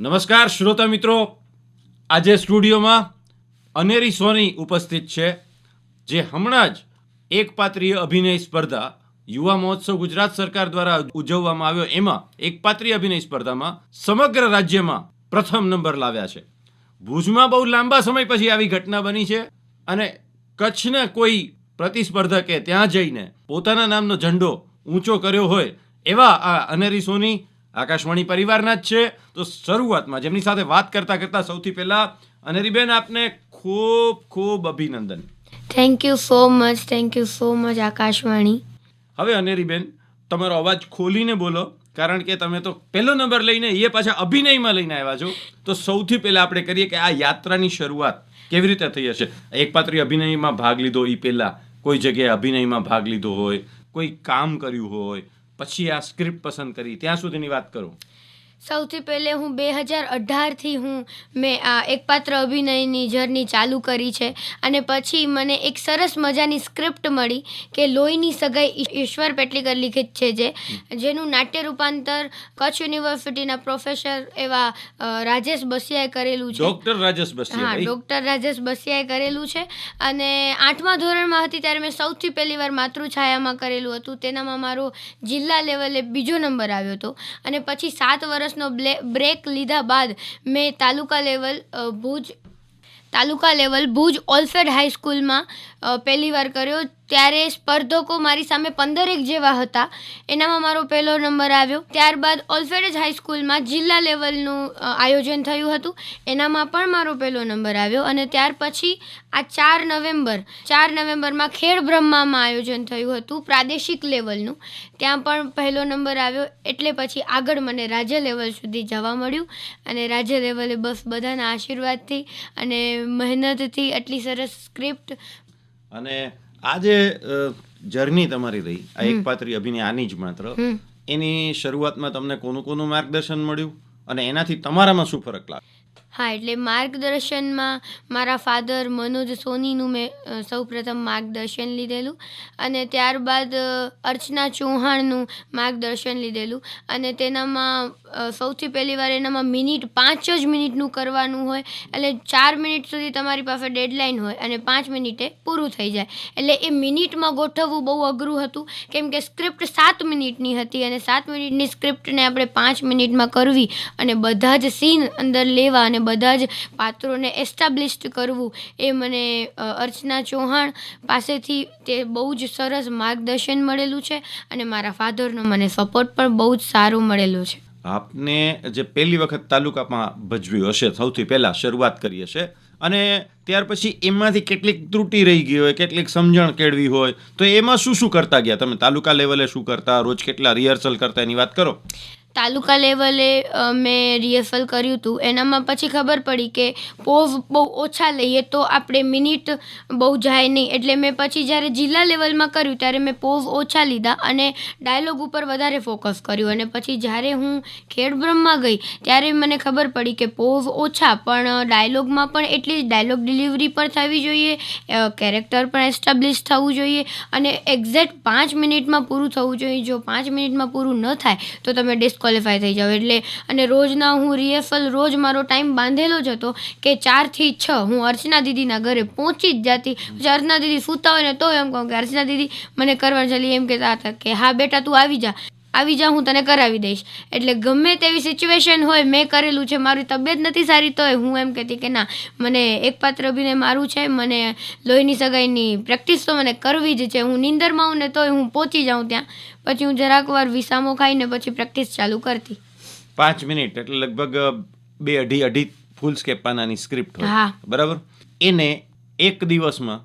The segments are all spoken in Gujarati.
નમસ્કાર, શ્રોતા મિત્રો. આજે સ્ટુડિયોમાં અનેરી સોની ઉપસ્થિત છે, જે હમણાં જ એક પાત્રીય અભિનય સ્પર્ધા યુવા મહોત્સવ ગુજરાત સરકાર દ્વારા ઉજવવામાં આવ્યો. એમાં એક પાત્રીય અભિનય સ્પર્ધામાં સમગ્ર રાજ્યમાં પ્રથમ નંબર લાવ્યા છે. ભુજમાં બહુ લાંબા સમય પછી આવી ઘટના બની છે અને કચ્છને કોઈ પ્રતિસ્પર્ધકે ત્યાં જઈને પોતાના નામનો ઝંડો ઊંચો કર્યો હોય એવા આ અનેરી સોની આકાશવાણી પરિવારના જ છે. તો શરૂઆતમાં જેમની સાથે વાત કરતા કરતા સૌથી પહેલા અનેરીબેન આપને ખૂબ ખૂબ અભિનંદન. Thank you so much thank you so much Akashvani. હવે અનેરીબેન તમારો અવાજ ખોલીને બોલો કારણ કે તમે તો પહેલો નંબર લઈને એ પાછા અભિનયમાં લઈને આવ્યા છો. તો સૌથી પહેલા આપણે કરીએ કે આ યાત્રાની શરૂઆત કેવી રીતે થઈ હશે? એકપાત્રી અભિનયમાં ભાગ લીધો એ પહેલાં કોઈ જગ્યાએ અભિનયમાં ભાગ લીધો હોય કોઈ કામ કર્યું હોય પછી આ સ્ક્રિપ્ટ પસંદ કરી. ત્યાં સુધીની વાત કરું. સૌથી પહેલે હું બે હજાર અઢારથી હું મેં આ એકપાત્ર અભિનયની જર્ની ચાલુ કરી છે. અને પછી મને એક સરસ મજાની સ્ક્રિપ્ટ મળી કે લોહીની સગાઈ ઈશ્વર પેટલીકર લિખિત છે જે. જેનું નાટ્ય રૂપાંતર કચ્છ યુનિવર્સિટીના પ્રોફેસર એવા રાજેશ બસિયાએ કરેલું છે. ડોક્ટર રાજેશ હા ડોક્ટર રાજેશ બસિયાએ કરેલું છે. અને આઠમા ધોરણમાં હતી ત્યારે મેં સૌથી પહેલી વાર માતૃછાયામાં કરેલું હતું. તેનામાં મારો જિલ્લા લેવલે બીજો નંબર આવ્યો હતો. અને પછી સાત વર્ષનો બ્લે, બ્રેક લીધા બાદ મેં તાલુકા લેવલ ભુજ, તાલુકા લેવલ ભુજ ઓલ્ફેડ હાઈસ્કૂલમાં પહેલીવાર પહેલી વાર કર્યો. ત્યારે સ્પર્ધકો મારી સામે પંદરેક જેવા હતા. એનામાં મારો પહેલો નંબર આવ્યો. ત્યારબાદ ઓલ્ફેડ જ હાઈસ્કૂલમાં જિલ્લા લેવલનું આયોજન થયું હતું. એનામાં પણ મારો પહેલો નંબર આવ્યો અને ત્યાર પછી આ ચાર નવેમ્બર, ચાર નવેમ્બરમાં ખેડ બ્રહ્મામાં આયોજન થયું હતું પ્રાદેશિક લેવલનું. ત્યાં પણ પહેલો નંબર આવ્યો એટલે પછી આગળ મને રાજ્ય લેવલ સુધી જવા મળ્યું અને રાજ્ય લેવલે બસ બધાના આશીર્વાદથી અને મહેનતથી આટલી સરસ સ્ક્રિપ્ટ અને આ જે જર્ની તમારી રહી. આ એકપાત્રી અભિનય આની જ માત્ર. એની શરૂઆતમાં તમને કોનું કોનું માર્ગદર્શન મળ્યું? અને એનાથી તમારામાં શું ફરક લાગે? હા, એટલે માર્ગદર્શનમાં મારા ફાધર મનોજ સોનીનું મેં સૌપ્રથમ માર્ગદર્શન લીધેલું અને ત્યારબાદ અર્ચના ચૌહાણનું માર્ગદર્શન લીધેલું અને તેનામાં સૌથી પહેલી વાર એનામાં મિનિટ પાંચ જ મિનિટનું કરવાનું હોય, એટલે ચાર મિનિટ સુધી તમારી પાસે ડેડલાઇન હોય અને પાંચ મિનિટે પૂરું થઈ જાય. એટલે એ મિનિટમાં ગોઠવવું બહુ અઘરું હતું, કેમ કે સ્ક્રિપ્ટ સાત મિનિટની હતી અને સાત મિનિટની સ્ક્રિપ્ટને આપણે પાંચ મિનિટમાં કરવી અને બધા જ સીન અંદર લેવા અને બધા જ પાત્રોને એસ્ટાબ્લિશ્ડ કરવું એ મને અર્ચના ચૌહાણ પાસેથી તે બહુ જ સરસ માર્ગદર્શન મળેલું છે અને મારા ફાધરનો મને સપોર્ટ પણ બહુ જ સારો મળેલો છે. આપને જે પહેલી વખત તાલુકામાં ભજવ્યું હશે, સૌથી પહેલાં શરૂઆત કરી હશે અને ત્યાર પછી એમાંથી કેટલીક ત્રુટી રહી ગઈ હોય, કેટલીક સમજણ કેળવી હોય, તો એમાં શું શું કરતા ગયા? તમે તાલુકા લેવલે શું કરતા? રોજ કેટલા રિહર્સલ કરતા? એની વાત કરો. તાલુકા લેવલે મેં રિહર્સલ કર્યું હતું એનામાં પછી ખબર પડી કે પોઝ બહુ ઓછા લઈએ તો આપણે મિનિટ બહુ જાય નહીં. એટલે મેં પછી જ્યારે જિલ્લા લેવલમાં કર્યું ત્યારે મેં પોઝ ઓછા લીધા અને ડાયલોગ ઉપર વધારે ફોકસ કર્યું. અને પછી જ્યારે હું ખેડબ્રહ્મમાં ગઈ ત્યારે મને ખબર પડી કે પોઝ ઓછા, પણ ડાયલોગમાં પણ એટલી જ ડાયલોગ ડિલિવરી પણ થવી જોઈએ કેરેક્ટર પણ એસ્ટાબ્લિશ થવું જોઈએ અને એક્ઝેક્ટ પાંચ મિનિટમાં પૂરું થવું જોઈએ. જો પાંચ મિનિટમાં પૂરું ન થાય તો તમે ડિસ્કોલિફાય થઈ જાઉં એટલે અને રોજના હું રિહર્સલ રોજ મારો ટાઈમ બાંધેલો જ હતો કે ચારથી છ હું અર્ચના દીદીના ઘરે પહોંચી જ જતી. પછી અર્ચના દીદી સૂતા હોય ને તો એમ કહું કે અર્ચના દીદી, મને કરવા ચાલી એમ કહેતા હતા કે, હા બેટા, તું આવી જા. આવી જા હું તને કરાવી દઈશ. એટલે ગમે તેવી સિચ્યુએશન હોય મેં કરેલું છે મારી તબિયત નથી સારી તોય હું એમ કહેતી કે ના મને એક પાત્ર અભિનય મારું છે મને લોહીની સગાઈની પ્રેક્ટિસ તો મને કરવી જ છે. હું નીંદરમાં આવું ને તોય હું પહોંચી જાઉં ત્યાં. પછી હું જરાક વાર વિસામો ખાઈને પછી પ્રેક્ટિસ ચાલુ કરતી. પાંચ મિનિટ એટલે લગભગ બે અઢી અઢી ફૂલ સ્કેપ પાનાની સ્ક્રિપ્ટ હોય. હા. બરાબર? એને એક દિવસમાં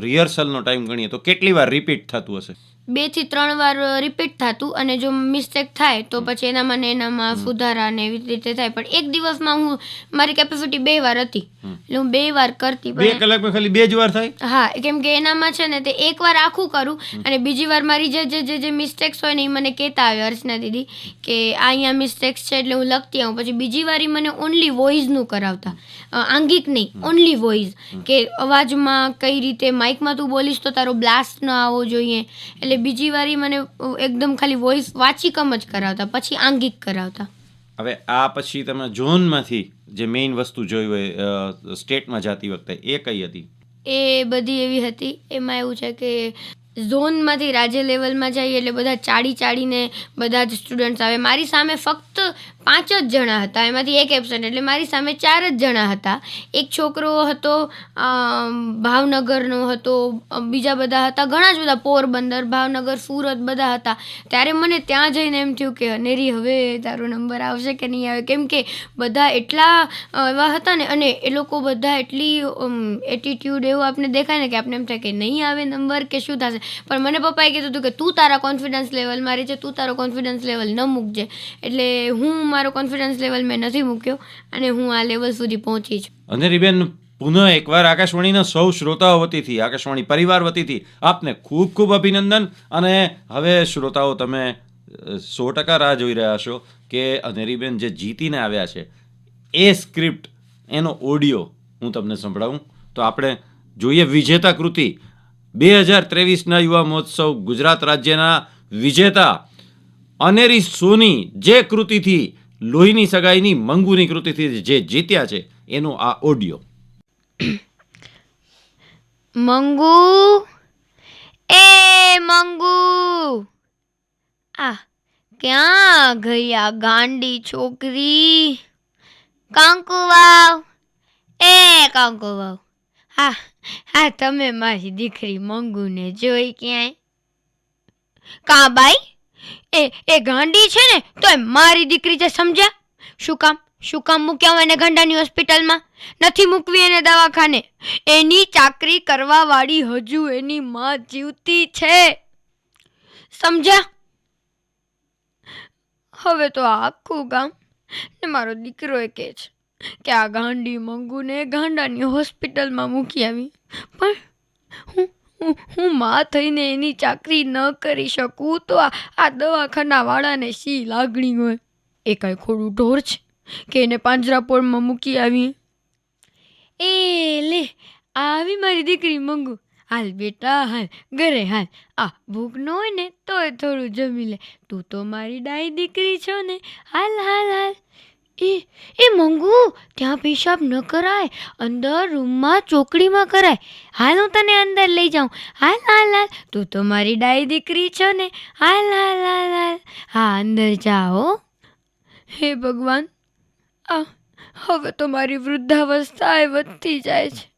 રિહર્સલનો ટાઈમ ગણીએ તો કેટલી વાર રિપીટ થતું હશે? બેથી ત્રણ વાર રિપીટ થતું અને જો મિસ્ટેક થાય તો પછી એનામાં ને એનામાં સુધારા ને એવી રીતે થાય. પણ એક દિવસમાં હું મારી કેપેસિટી બે વાર હતી. એટલે હું બે વાર કરતી બે કલાકમાં ખાલી બે જ વાર થાય? હા કેમ કે એનામાં છે ને તે એક વાર આખું કરું અને બીજી વાર મારી જે જે જે મિસ્ટેક્સ હોય ને એ મને કહેતા આવે અર્ચના દીદી કે આ અહીંયા મિસ્ટેક્સ છે એટલે હું લખતી આવું. પછી બીજી વાર મને ઓનલી વોઇસનું કરાવતા. આંગિક નહીં ઓનલી વોઇસ કે અવાજમાં કઈ રીતે માઇકમાં તું બોલીશ તો તારો બ્લાસ્ટ ન આવવો જોઈએ. એટલે બીજી વાર મને એકદમ ખાલી વોઇસ વાચિકમ જ કરાવતા પછી આંગિક કરાવતા. હવે આ પછી તમે ઝોનમાંથી જે મેઇન વસ્તુ જોઈ હોય સ્ટેટમાં જતી વખતે એ કઈ હતી? એ બધી એવી હતી. એમાં એવું છે કે ઝોનમાંથી રાજ્ય લેવલમાં જઈએ એટલે બધા ચાડી ચાડીને બધા જ સ્ટુડન્ટ્સ આવે. મારી સામે ફક્ત પાંચ જ જણા હતા. એમાંથી એક એબસન્ટ એટલે મારી સામે ચાર જ જણા હતા. એક છોકરો હતો ભાવનગરનો હતો, બીજા બધા હતા, ઘણા જ બધા, પોરબંદર, ભાવનગર, સુરત બધા હતા. ત્યારે મને ત્યાં જઈને એમ થયું કે અનેરી હવે તારો નંબર આવશે કે નહીં આવે? કેમ કે બધા એટલા એવા હતા ને, અને એ લોકો બધા એટલી એટીટ્યુડ એવું આપણે દેખાય ને કે આપણે એમ થાય કે નહીં આવે નંબર કે શું થશે? પણ મને પપ્પાએ કીધું હતું કે, તું તારા કોન્ફિડન્સ લેવલ મારી છે, તું તારો કોન્ફિડન્સ લેવલ ન મૂકજે. એટલે હું મારો કોન્ફિડન્સ લેવલ મેં નથી મૂક્યો અને હું આ લેવલ સુધી પહોંચી છું. અંધેરીબેન પુનઃ એકવાર આકાશવાણીના સૌ શ્રોતાઓ વતીથી, આકાશવાણી પરિવાર વતીથી આપને ખૂબ ખૂબ અભિનંદન અને હવે શ્રોતાઓ તમે સો ટકા રાહ જોઈ રહ્યા છો કે અનેરીબેન જે જીતીને આવ્યા છે, એ સ્ક્રિપ્ટ એનો ઓડિયો હું તમને સંભળાવું. તો આપણે જોઈએ વિજેતા કૃતિ. બે હજાર ત્રેવીસના યુવા મહોત્સવ ગુજરાત રાજ્યના વિજેતા અનેરી સોની જે કૃતિથી લોહીની સગાઈની મંગુની કૃતિથી જે જીત્યા છે, એનો આ ઓડિયો. મંગુ! એ મંગુ! આ ક્યાં ગઈ ગાંડી છોકરી? કાંકુ વાવ! એ કાંકુ વાવ! હા હા, તમે મારી દીકરી મંગુને જોઈ ક્યાંય? કાં બાઈ? એ એ ગાંડી છે ને તો એ મારી દીકરી છે, સમજ્યા? શું કામ? શું કામ મૂક્યા હોય એને ગાંડાની હોસ્પિટલમાં? નથી મૂકવી એને દવાખાને? એની ચાકરી કરવા વાળી હજુ એની માં જીવતી છે. સમજ્યા? હવે તો આખું ગામ ને મારો દીકરો એ કહે છે કે આ ગાંડી મંગુને ગાંડાની હોસ્પિટલમાં મૂકી આવી. પણ હું હું હું માં થઈને એની ચાકરી ન કરી શકું તો આ દવાખાનાવાળાને શી લાગણી હોય? એ કાંઈ ખોડું ઢોર છે કે એને પાંજરાપોળમાં મૂકી આવી એ લે, આવી મારી દીકરી મંગુ. હાલ બેટા, હાલ, ઘરે હાલ. આ ભૂખ ન હોય ને તોય થોડું જમી લે. તું તો મારી ડાઈ દીકરી છો ને. હાલ હાલ હાલ. એ એ મંગુ, ત્યાં પેશાબ ન કરાય. અંદર રૂમમાં ચોકડીમાં કરાય. હાલ હું તને અંદર લઈ જાઉં. હાલ હાલ હાલ. તું તો મારી ડાઈ દીકરી છો ને. હાલ હાલ હાલ હાલ. હા, અંદર જાઓ હે ભગવાન. આ, હવે તો મારી વૃદ્ધાવસ્થા એ વધતી જાય છે.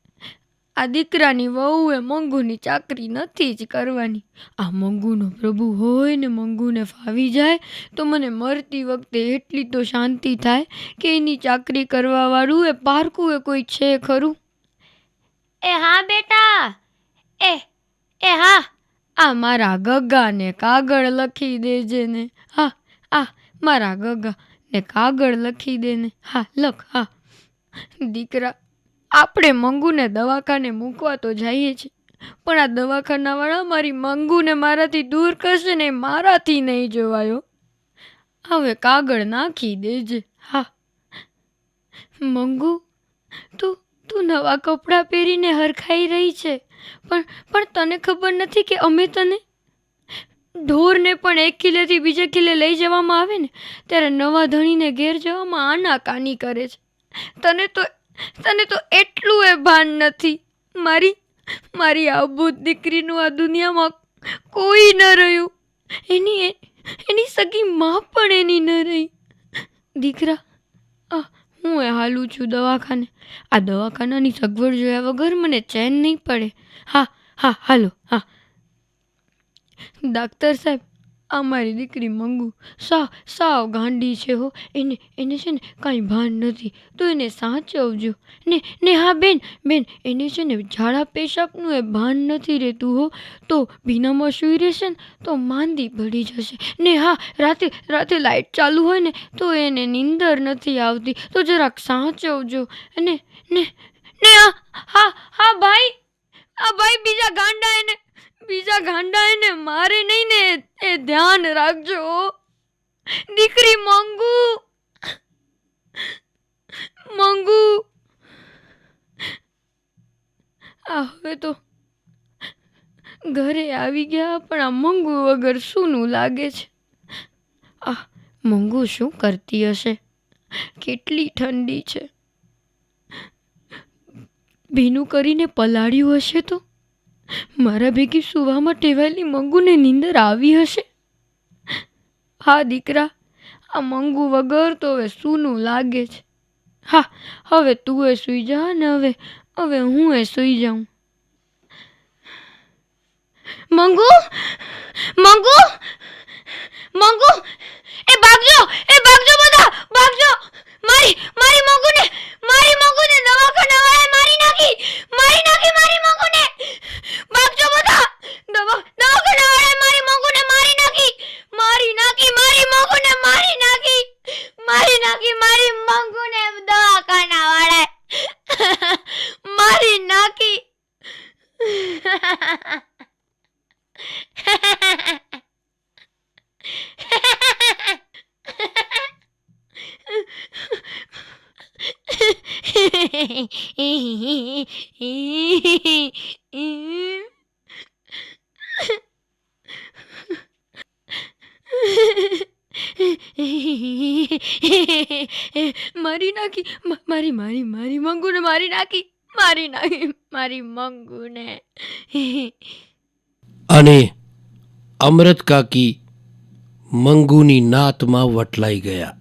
આ દીકરાની વહુએ મંગુની ચાકરી નથી જ કરવાની. આ મંગુનો પ્રભુ હોય ને મંગુને ફાવી જાય તો મને મરતી વખતે એટલી તો શાંતિ થાય કે એની ચાકરી કરવાવાળું એ પારકું એ કોઈ છે ખરું? એ હા બેટા એ એ હા. આ મારા ગગાને કાગળ લખી દેજે ને. હા આ મારા ગગા ને કાગળ લખી દે ને હા લખ હા. દીકરા આપણે મંગુને દવાખાને મૂકવા તો જઈએ છીએ. પણ આ દવાખાનાવાળા મારી મંગુને મારાથી દૂર કરશે ને મારાથી નહીં જોવાયો. હવે કાગળ નાખી દેજે. હા. મંગુ, તું તું નવા કપડાં પહેરીને હરખાઈ રહી છે. પણ પણ તને ખબર નથી કે અમે તને ઢોરને પણ એક કિલ્લેથી બીજે કિલ્લે લઈ જવામાં આવે ને, ત્યારે નવા ધણીને ઘેર જવામાં આનાકાની કરે છે. તને તો તને તો એટલું એ ભાન નથી. મારી મારી અબૂત દીકરીનું આ દુનિયામાં કોઈ ન રહ્યું. એની એની સગી માં પણ એની ન રહી. દીકરા, આ હું એ હાલું છું દવાખાને. આ દવાખાનાની સગવડ જોયા વગર મને ચેન નહીં પડે. હા હા, હાલો, હા. ડાક્ટર સાહેબ આ મારી દીકરી મંગુ સાવ સાવ ગાંડી છે હો. એને એને છે ને કાંઈ ભાન નથી. તો એને સાચવજો. ને ને હા બેન બેન, એને છે ને ઝાડા પેશાબનું એ ભાન નથી રહેતું હો. તો ભીનામાં સૂઈ રહેશે ને, તો માંદી પડી જશે. ને હા, રાતે રાતે લાઇટ ચાલુ હોય ને, તો એને નીંદર નથી આવતી. તો જરાક સાચવજો. ને ને ને હા હા ભાઈ, આ ભાઈ બીજા ગાંડા એને બીજા ગાંડા એને મારે નહીં ને એ ધ્યાન રાખજો. દીકરી મંગુ. મંગુ. આ હવે તો ઘરે આવી ગયા, પણ આ મંગુ વગર સૂનું લાગે છે? આ મંગુ શું કરતી હશે? કેટલી ઠંડી છે. ભીનું કરીને પલાળ્યું હશે તો? મારા ભેગી સુવામાં ટેવાયેલી મંગુને નીંદર આવી હશે? હા, દીકરા, આ મંગુ વગર તો હવે સૂનું લાગે છે. હા, હવે તું એ સૂઈ જા ને હવે હવે હું એ સૂઈ જાઉં. મંગુ મંગુ એ ભાગજો એ ભાગજો બધા ભાગજો મારી મારી મંગુને મારી મંગુને દવાખાને વાળાએ મારી નાખી મારી નાખી મારી મંગુને ભાગજો બધા દવા દવાખાને વાળાએ મારી મંગુને મારી નાખી મારી નાખી મારી મંગુને મારી નાખી મારી નાખી મારી મંગુને દવાખાના વાળાએ મારી નાખી મારી નાખી. મારી મારી મારી મંગુને મારી નાખી. મારી નાખી. મારી મંગુને. અને અમૃત કાકી મંગુની નાતમાં વટલાઈ ગયા.